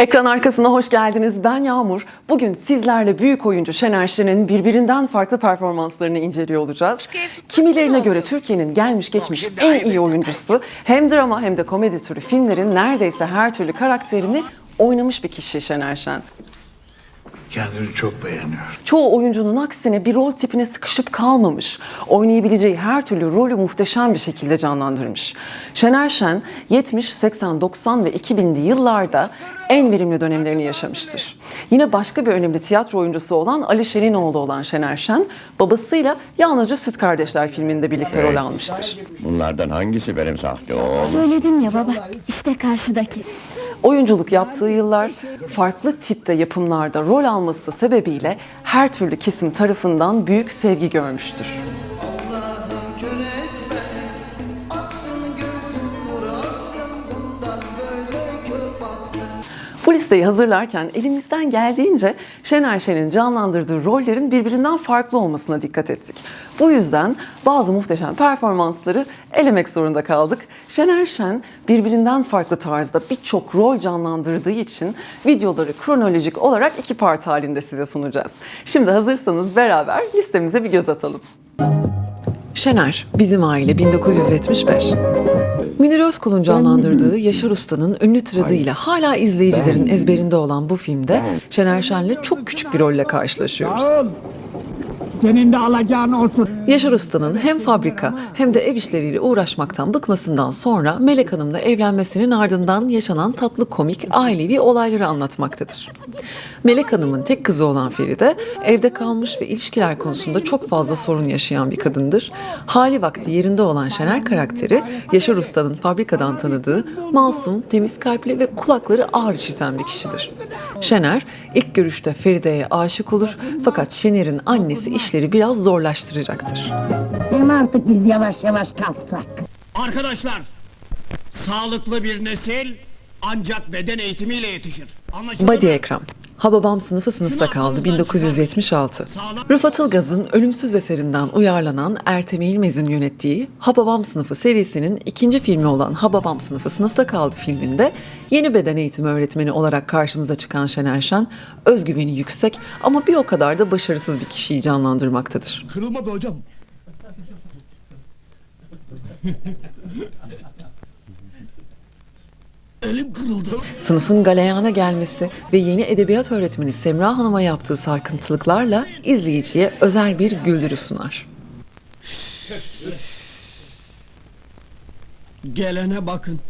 Ekran arkasına hoş geldiniz. Ben Yağmur. Bugün sizlerle büyük oyuncu Şener Şen'in birbirinden farklı performanslarını inceliyor olacağız. Kimilerine göre Türkiye'nin gelmiş geçmiş en iyi oyuncusu hem drama hem de komedi türü filmlerin neredeyse her türlü karakterini oynamış bir kişi Şener Şen. Kendini çok beğeniyor. Çoğu oyuncunun aksine bir rol tipine sıkışıp kalmamış. Oynayabileceği her türlü rolü muhteşem bir şekilde canlandırmış. Şener Şen 70, 80, 90 ve 2000'li yıllarda en verimli dönemlerini yaşamıştır. Yine başka bir önemli tiyatro oyuncusu olan Ali Şen'in oğlu olan Şener Şen, babasıyla yalnızca Süt Kardeşler filminde birlikte rol almıştır. Bunlardan hangisi benim sahte oğlum? Söyledim ya baba, işte karşıdaki. Oyunculuk yaptığı yıllar farklı tipte yapımlarda rol alması sebebiyle her türlü kesim tarafından büyük sevgi görmüştür. Listeyi hazırlarken elimizden geldiğince Şener Şen'in canlandırdığı rollerin birbirinden farklı olmasına dikkat ettik. Bu yüzden bazı muhteşem performansları elemek zorunda kaldık. Şener Şen birbirinden farklı tarzda birçok rol canlandırdığı için videoları kronolojik olarak iki part halinde size sunacağız. Şimdi hazırsanız beraber listemize bir göz atalım. Şener, Bizim Aile 1975. Münir Özkul'un canlandırdığı Yaşar Usta'nın ünlü tiradıyla hala izleyicilerin ezberinde olan bu filmde Şener Şen'le çok küçük bir rolle karşılaşıyoruz. Senin de alacağın olsun. Yaşar Usta'nın hem fabrika hem de ev işleriyle uğraşmaktan bıkmasından sonra Melek Hanım'la evlenmesinin ardından yaşanan tatlı komik ailevi olayları anlatmaktadır. Melek Hanım'ın tek kızı olan Feride evde kalmış ve ilişkiler konusunda çok fazla sorun yaşayan bir kadındır. Hali vakti yerinde olan Şener karakteri Yaşar Usta'nın fabrikadan tanıdığı masum, temiz kalpli ve kulakları ağır işiten bir kişidir. Şener ilk görüşte Feride'ye aşık olur fakat Şener'in annesi işleri biraz zorlaştıracaktır. Hem artık biz yavaş yavaş kalksak. Arkadaşlar, sağlıklı bir nesil ancak beden eğitimiyle yetişir. Anlaşıldı Badi mı? Ekrem. Hababam sınıfı sınıfta kaldı 1976. Rıfat Ilgaz'ın ölümsüz eserinden uyarlanan Ertem İlmez'in yönettiği Hababam sınıfı serisinin ikinci filmi olan Hababam sınıfı sınıfta kaldı filminde yeni beden eğitimi öğretmeni olarak karşımıza çıkan Şener Şen özgüveni yüksek ama bir o kadar da başarısız bir kişiyi canlandırmaktadır. Kırılmadı hocam. Elim kırıldı. Sınıfın galeyana gelmesi ve yeni edebiyat öğretmeni Semra Hanım'a yaptığı sarkıntılıklarla izleyiciye özel bir güldürü sunar. Gelene bakın.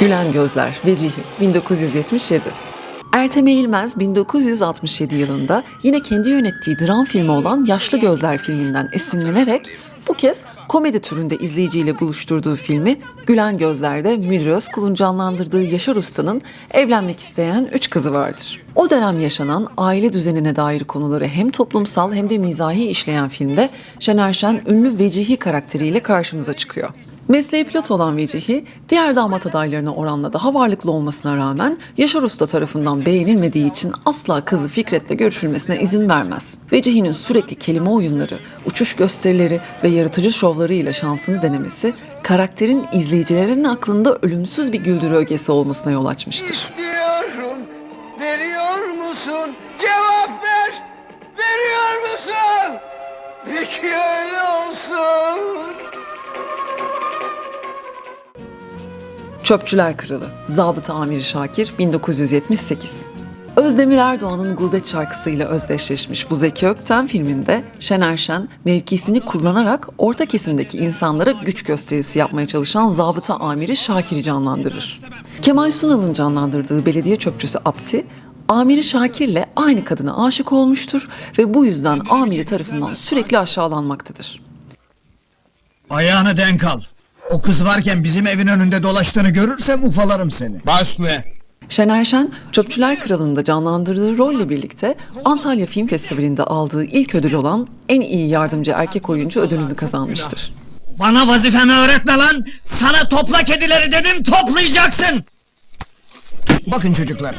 Gülen Gözler, Vecihi 1977. Ertem Eğilmez 1967 yılında yine kendi yönettiği dram filmi olan Yaşlı Gözler filminden esinlenerek bu kez komedi türünde izleyiciyle buluşturduğu filmi Gülen Gözler'de Münir Özkul'un canlandırdığı Yaşar Usta'nın evlenmek isteyen üç kızı vardır. O dönem yaşanan aile düzenine dair konuları hem toplumsal hem de mizahi işleyen filmde Şener Şen ünlü Vecihi karakteriyle karşımıza çıkıyor. Mesleği pilot olan Vecihi, diğer damat adaylarına oranla daha varlıklı olmasına rağmen Yaşar Usta tarafından beğenilmediği için asla kızı Fikret'le görüşülmesine izin vermez. Vecihi'nin sürekli kelime oyunları, uçuş gösterileri ve yaratıcı şovlarıyla şansını denemesi, karakterin izleyicilerin aklında ölümsüz bir güldürü ögesi olmasına yol açmıştır. Diyorum Veriyor musun? Cevap ver Veriyor musun? Peki öyle olsun Çöpçüler Kralı, Zabıta Amiri Şakir 1978. Özdemir Erdoğan'ın Gurbet şarkısıyla özdeşleşmiş bu Zeki Ökten filminde Şener Şen mevkisini kullanarak orta kesimdeki insanlara güç gösterisi yapmaya çalışan Zabıta Amiri Şakir'i canlandırır. Kemal Sunal'ın canlandırdığı belediye çöpçüsü Abdi, Amiri Şakir'le aynı kadına aşık olmuştur ve bu yüzden Amiri tarafından sürekli aşağılanmaktadır. Ayağını denk al. O kız varken bizim evin önünde dolaştığını görürsem ufalarım seni. Şener Şen, Çöpçüler Kralı'nda canlandırdığı rolle birlikte Antalya Film Festivali'nde aldığı ilk ödül olan en iyi yardımcı erkek oyuncu ödülünü kazanmıştır. Bana vazifemi öğretme lan. Sana topla kedileri dedim toplayacaksın. Bakın çocuklar.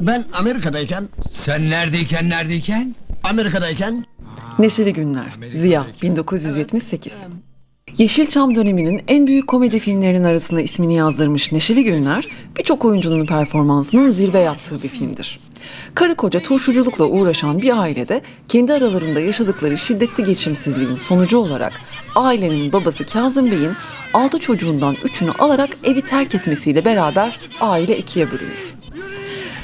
Ben Amerika'dayken, Sen neredeyken neredeyken? Amerika'dayken Neşeli Günler, Ziya 1978. Yeşilçam döneminin en büyük komedi filmlerinin arasına ismini yazdırmış Neşeli Günler, birçok oyuncunun performansının zirve yaptığı bir filmdir. Karı koca turşuculukla uğraşan bir ailede kendi aralarında yaşadıkları şiddetli geçimsizliğin sonucu olarak ailenin babası Kazım Bey'in altı çocuğundan üçünü alarak evi terk etmesiyle beraber aile ikiye bölünür.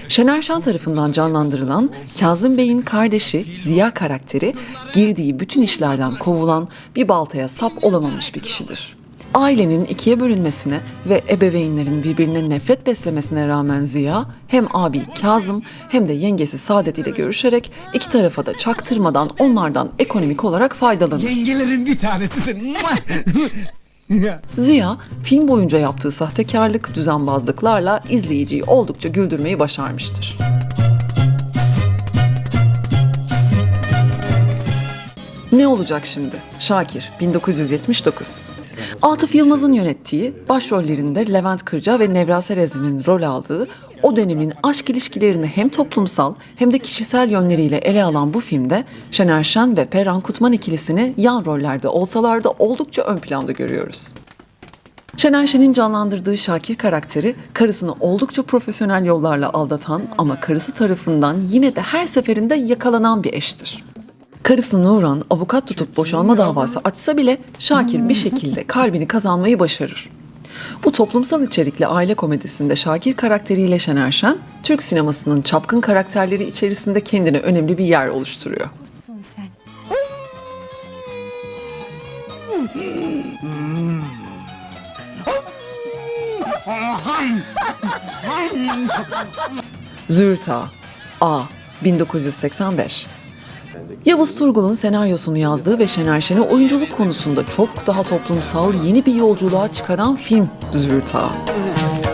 Şener Şen tarafından canlandırılan Kazım Bey'in kardeşi Ziya karakteri girdiği bütün işlerden kovulan bir baltaya sap olamamış bir kişidir. Ailenin ikiye bölünmesine ve ebeveynlerin birbirine nefret beslemesine rağmen Ziya hem abi Kazım hem de yengesi Saadet ile görüşerek iki tarafa da çaktırmadan onlardan ekonomik olarak faydalanır. Yengelerin bir tanesisin. Ziya film boyunca yaptığı sahtekarlık, düzenbazlıklarla izleyiciyi oldukça güldürmeyi başarmıştır. Ne olacak şimdi? Şakir 1979. Atıf Yılmaz'ın yönettiği, başrollerinde Levent Kırca ve Nevra Serezli'nin rol aldığı o dönemin aşk ilişkilerini hem toplumsal hem de kişisel yönleriyle ele alan bu filmde Şener Şen ve Perran Kutman ikilisini yan rollerde olsalar da oldukça ön planda görüyoruz. Şener Şen'in canlandırdığı Şakir karakteri karısını oldukça profesyonel yollarla aldatan ama karısı tarafından yine de her seferinde yakalanan bir eştir. Karısı Nuran avukat tutup boşanma davası açsa bile Şakir bir şekilde kalbini kazanmayı başarır. Bu toplumsal içerikli aile komedisinde Şakir karakteriyle Şener Şen, Türk sinemasının çapkın karakterleri içerisinde kendine önemli bir yer oluşturuyor. Züğürt Ağa, A. 1985 Yavuz Turgul'un senaryosunu yazdığı ve Şener Şen'i oyunculuk konusunda çok daha toplumsal yeni bir yolculuğa çıkaran film Züğürt Ağa.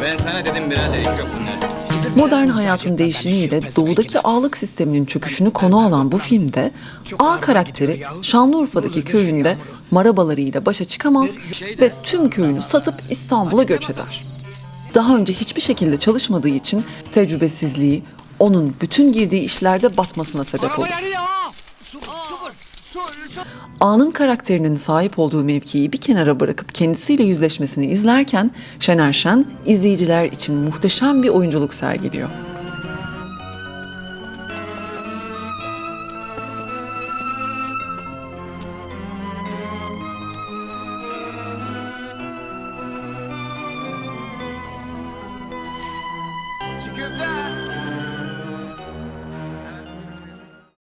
Ben sana dedim birader iş yok bunlar. Modern hayatın değişimiyle doğudaki ağalık sisteminin çöküşünü konu alan bu filmde A karakteri Şanlıurfa'daki köyünde marabalarıyla başa çıkamaz ve tüm köyünü satıp İstanbul'a göç eder. Daha önce hiçbir şekilde çalışmadığı için tecrübesizliği onun bütün girdiği işlerde batmasına sebep olur. A'nın karakterinin sahip olduğu mevkiyi bir kenara bırakıp kendisiyle yüzleşmesini izlerken Şener Şen izleyiciler için muhteşem bir oyunculuk sergiliyor.